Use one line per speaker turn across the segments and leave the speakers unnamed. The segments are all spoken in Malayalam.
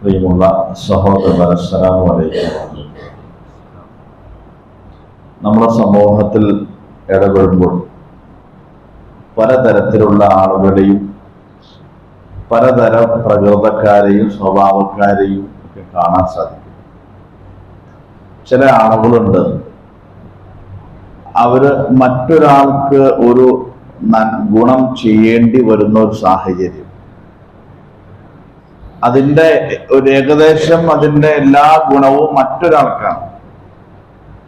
പ്രിയമുള്ള സഹോദരൻ അസ്സലാമു അലൈക്കും നമ്മുടെ സമൂഹത്തിൽ ഇടപെടുമ്പോൾ പലതരത്തിലുള്ള ആളുകളെയും പലതരം പ്രകൃതക്കാരെയും സ്വഭാവക്കാരെയും ഒക്കെ കാണാൻ സാധിക്കും. ചില ആളുകളുണ്ട് അവർ മറ്റൊരാൾക്ക് ഒരു ഗുണം ചെയ്യേണ്ടി വരുന്ന ഒരു സാഹചര്യം. അതിന്റെ ഒരു ഏകദേശം അതിന്റെ എല്ലാ ഗുണവും മറ്റൊരാൾക്കാണ്.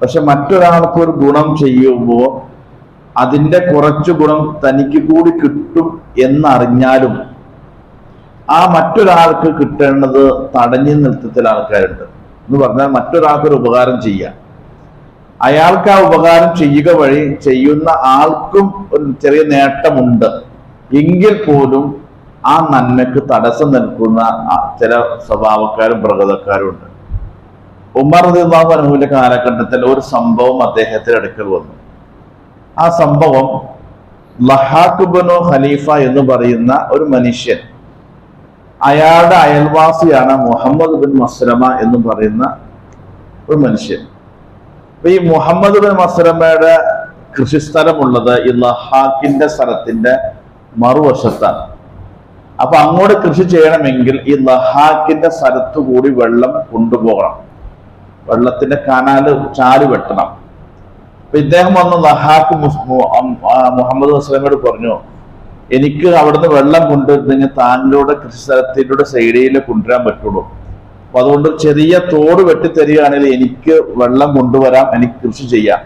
പക്ഷെ മറ്റൊരാൾക്ക് ഒരു ഗുണം ചെയ്യുമ്പോൾ അതിന്റെ കുറച്ച് ഗുണം തനിക്ക് കൂടി കിട്ടും എന്നറിഞ്ഞാലും ആ മറ്റൊരാൾക്ക് കിട്ടേണ്ടത് തടഞ്ഞു നിർത്തത്തിൽ ആൾക്കാരുണ്ട്. എന്ന് പറഞ്ഞാൽ മറ്റൊരാൾക്ക് ഒരു ഉപകാരം ചെയ്യാം അയാൾക്ക് ആ ഉപകാരം ചെയ്യുക വഴി ചെയ്യുന്ന ആൾക്കും ഒരു ചെറിയ നേട്ടമുണ്ട്. എങ്കിൽ പോലും ആ നന്മയ്ക്ക് തടസ്സം നിൽക്കുന്ന ചില സ്വഭാവക്കാരും പ്രകൃതക്കാരും ഉണ്ട്. ഉമർ റളിയല്ലാഹു അനുഭവിന്റെ കാലഘട്ടത്തിൽ ഒരു സംഭവം അദ്ദേഹത്തിന്റെ അടുക്കൽ വന്നു. ആ സംഭവം ലഹാഖുബനു ഖലീഫ എന്ന് പറയുന്ന ഒരു മനുഷ്യൻ അയാളുടെ അയൽവാസിയാണ് മുഹമ്മദ് ബിൻ മസ്ലമ എന്ന് പറയുന്ന ഒരു മനുഷ്യൻ. അപ്പൊ ഈ മുഹമ്മദ് ബിൻ മസ്ലമയുടെ കൃഷിസ്ഥലമുള്ളത് ഈ ലഹാക്കിന്റെ സ്ഥലത്തിന്റെ മറുവശത്താണ്. അപ്പൊ അങ്ങോട്ട് കൃഷി ചെയ്യണമെങ്കിൽ ഈ ലഹാക്കിന്റെ സ്ഥലത്തു കൂടി വെള്ളം കൊണ്ടുപോകണം. വെള്ളത്തിന്റെ കനാല് ചാൽ വെട്ടണം. അപ്പൊ ഇദ്ദേഹം വന്ന് ലഹാക്ക് മുഹമ്മദ് വസ്ലമയോട് പറഞ്ഞു എനിക്ക് അവിടുന്ന് വെള്ളം കൊണ്ടുവരുന്നെങ്കിൽ താങ്കളുടെ കൃഷി സ്ഥലത്തിലൂടെ സൈഡിൽ കൊണ്ടുവരാൻ പറ്റുള്ളൂ. അപ്പൊ അതുകൊണ്ട് ചെറിയ തോട് വെട്ടിത്തരികയാണെങ്കിൽ എനിക്ക് വെള്ളം കൊണ്ടുവരാം എനിക്ക് കൃഷി ചെയ്യാം.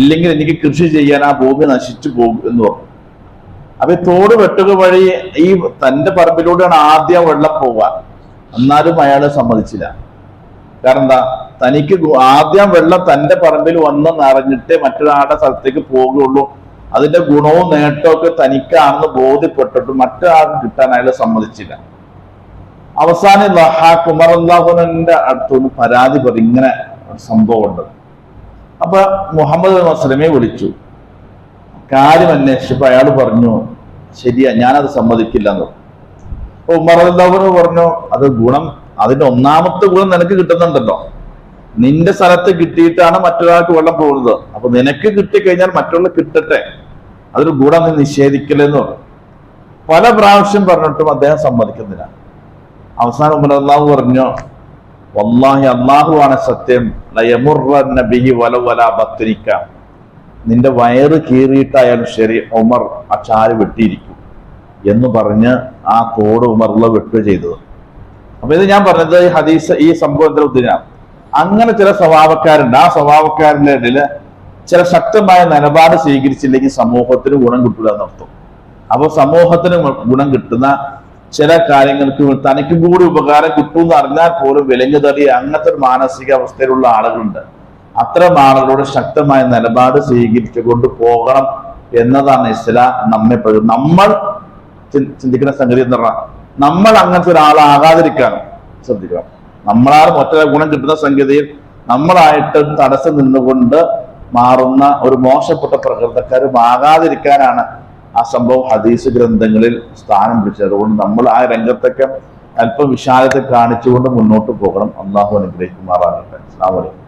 ഇല്ലെങ്കിൽ എനിക്ക് കൃഷി ചെയ്യാൻ ആ ഭൂമി നശിച്ചു പോകും എന്ന് പറഞ്ഞു. അപ്പൊ തോട് വെട്ടുക വഴി ഈ തന്റെ പറമ്പിലൂടെയാണ് ആദ്യം വെള്ളം പോവുക എന്നാലും അയാൾ സമ്മതിച്ചില്ല. കാരണം എന്താ? തനിക്ക് ആദ്യം വെള്ളം തന്റെ പറമ്പിൽ വന്ന് നിറഞ്ഞിട്ട് മറ്റൊരാളുടെ സ്ഥലത്തേക്ക് പോകുകയുള്ളൂ. അതിന്റെ ഗുണവും നേട്ടവും ഒക്കെ തനിക്കാണെന്ന് ബോധ്യപ്പെട്ടിട്ട് മറ്റൊരാൾക്ക് കിട്ടാൻ അയാൾ സമ്മതിച്ചില്ല. അവസാനം ലഹാഖ് ഉമർ അടുത്തുനിന്ന് പരാതി പറയും ഇങ്ങനെ സംഭവം ഉണ്ട് അപ്പൊ മുഹമ്മദ് മസ്ലമെ വിളിച്ചു. കാര്യം അന്വേഷിച്ചപ്പോ അയാൾ പറഞ്ഞു ശരിയാ ഞാനത് സമ്മതിക്കില്ല എന്ന് പറഞ്ഞു. അപ്പൊ അള്ളാഹുന് പറഞ്ഞു അത് ഗുണം അതിന്റെ ഒന്നാമത്തെ ഗുണം നിനക്ക് കിട്ടുന്നുണ്ടല്ലോ. നിന്റെ സ്ഥലത്ത് കിട്ടിയിട്ടാണ് മറ്റൊരാൾക്ക് വെള്ളം പോകുന്നത്. അപ്പൊ നിനക്ക് കിട്ടിക്കഴിഞ്ഞാൽ മറ്റുള്ള കിട്ടട്ടെ. അതൊരു ഗുണം നീ നിഷേധിക്കലെന്ന് പറഞ്ഞു. പല പ്രാവശ്യം പറഞ്ഞിട്ടും അദ്ദേഹം സമ്മതിക്കുന്നില്ല. അവസാനം ഉമർ അള്ളാഹു പറഞ്ഞു വല്ലാഹി അള്ളാഹുവാണ് സത്യം. ലയമുറന്ന ബിഹി വല വല ബത്തിനിക്ക നിന്റെ വയറ് കീറിയിട്ടായാലും ശരി ഉമർ ആ ചാൽ വെട്ടിയിരിക്കും എന്ന് പറഞ്ഞ് ആ തോട് ഉമറുള്ള വെട്ടുക ചെയ്തത്. അപ്പൊ ഇത് ഞാൻ പറഞ്ഞത് ഈ ഹദീസ് ഈ സംഭവത്തിന്റെ ഉദ്ദേശം അങ്ങനെ ചില സ്വഭാവക്കാരുണ്ട്. ആ സ്വഭാവക്കാരുടെ ഇടയിൽ ചില ശക്തമായ നിലപാട് സ്വീകരിച്ചില്ലെങ്കിൽ സമൂഹത്തിന് ഗുണം കിട്ടില്ല എന്നർത്ഥം. അപ്പൊ സമൂഹത്തിന് ഗുണം കിട്ടുന്ന ചില കാര്യങ്ങൾക്ക് തനിക്കും കൂടി ഉപകാരം കിട്ടും എന്ന് അറിഞ്ഞാൽ പോലും വിലങ്ങുതടി അങ്ങനത്തെ ഒരു മാനസിക അവസ്ഥയിലുള്ള ആളുകളുണ്ട്. അത്തരം ആളുകളോട് ശക്തമായ നിലപാട് സ്വീകരിച്ചുകൊണ്ട് പോകണം എന്നതാണ് ഇസ്ലാം നമ്മെ നമ്മൾ ചിന്തിക്കുന്ന സംഗതി എന്ന് പറഞ്ഞാൽ നമ്മൾ അങ്ങനത്തെ ഒരാളാകാതിരിക്കാൻ ശ്രദ്ധിക്കണം. നമ്മളാൽ മറ്റൊരു ഗുണം കിട്ടുന്ന സംഗതിയിൽ നമ്മളായിട്ട് തടസ്സം നിന്നുകൊണ്ട് മാറുന്ന ഒരു മോശപ്പെട്ട പ്രകൃതക്കാരും ആകാതിരിക്കാനാണ് ആ സംഭവം ഹദീസ് ഗ്രന്ഥങ്ങളിൽ സ്ഥാനം പിടിച്ചത്. അതുകൊണ്ട് നമ്മൾ ആ രംഗത്തൊക്കെ അല്പം വിശാലത്തെ കാണിച്ചുകൊണ്ട് മുന്നോട്ട് പോകണം. അള്ളാഹു അനുഗ്രഹിക്കുമാറാകട്ടെ. അസ്സാം വലൈക്കും